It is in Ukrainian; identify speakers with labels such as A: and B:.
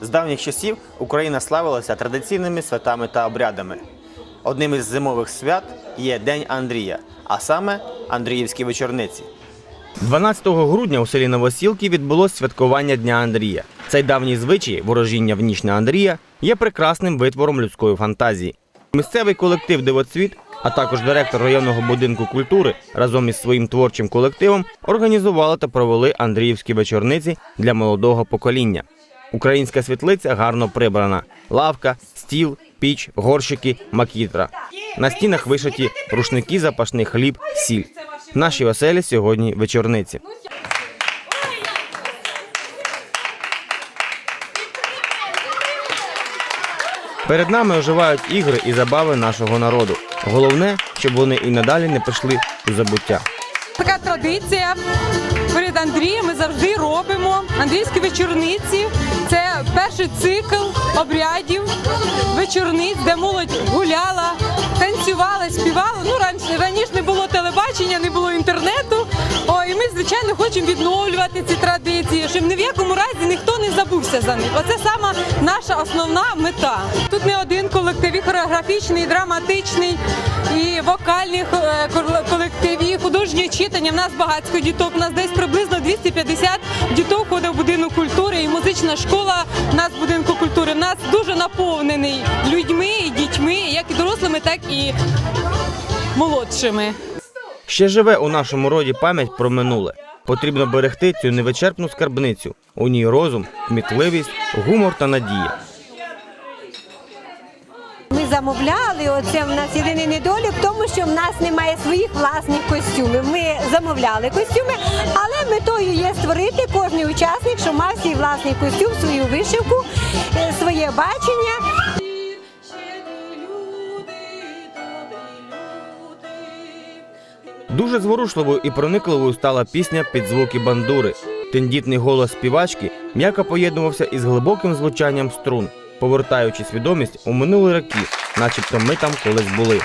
A: З давніх часів Україна славилася традиційними святами та обрядами. Одним із зимових свят є День Андрія, а саме Андріївські вечорниці. 12 грудня у селі Новосілки відбулось святкування Дня Андрія. Цей давній звичай ворожіння в ніч на Андрія є прекрасним витвором людської фантазії. Місцевий колектив Дивоцвіт, а також директор районного будинку культури разом із своїм творчим колективом організували та провели Андріївські вечорниці для молодого покоління. Українська світлиця гарно прибрана: лавка, стіл, піч, горщики, макітра. На стінах вишиті рушники, запашний хліб, сіль. В нашій оселі сьогодні вечорниці. Перед нами оживають ігри і забави нашого народу. Головне, щоб вони і надалі не пішли у забуття.
B: Така традиція. Перед Андрієм ми завжди робимо андрійські вечорниці. Перший цикл обрядів вечорниць, де молодь гуляла, танцювала, співала. Ну раніше раніше не було телебачення, не було інтернету. О, і ми, звичайно, хочемо відновлювати ці традиції, щоб ні в якому разі ніхто не забувся за них. Оце сама наша основна мета. Тут не один колектив, і хореографічний, і драматичний, і вокальний художнє читання. В нас багатько діток. У нас десь приблизно 250 діток ходить в будинок культури і музична школа. У нас в будинку культури. У нас дуже наповнений людьми і дітьми, як і дорослими, так і молодшими.
A: Ще живе у нашому роді пам'ять про минуле. Потрібно берегти цю невичерпну скарбницю. У ній розум, кмітливість, гумор та надія.
C: Замовляли. Оце в нас єдиний недолік тому, що в нас немає своїх власних костюмів. Ми замовляли костюми, але метою є створити кожний учасник, що мав свій власний костюм, свою вишивку, е, своє бачення.
A: Дуже зворушливою і проникливою стала пісня під звуки бандури. Тендітний голос співачки м'яко поєднувався із глибоким звучанням струн, повертаючи свідомість у минулі роки, начебто ми там колись були.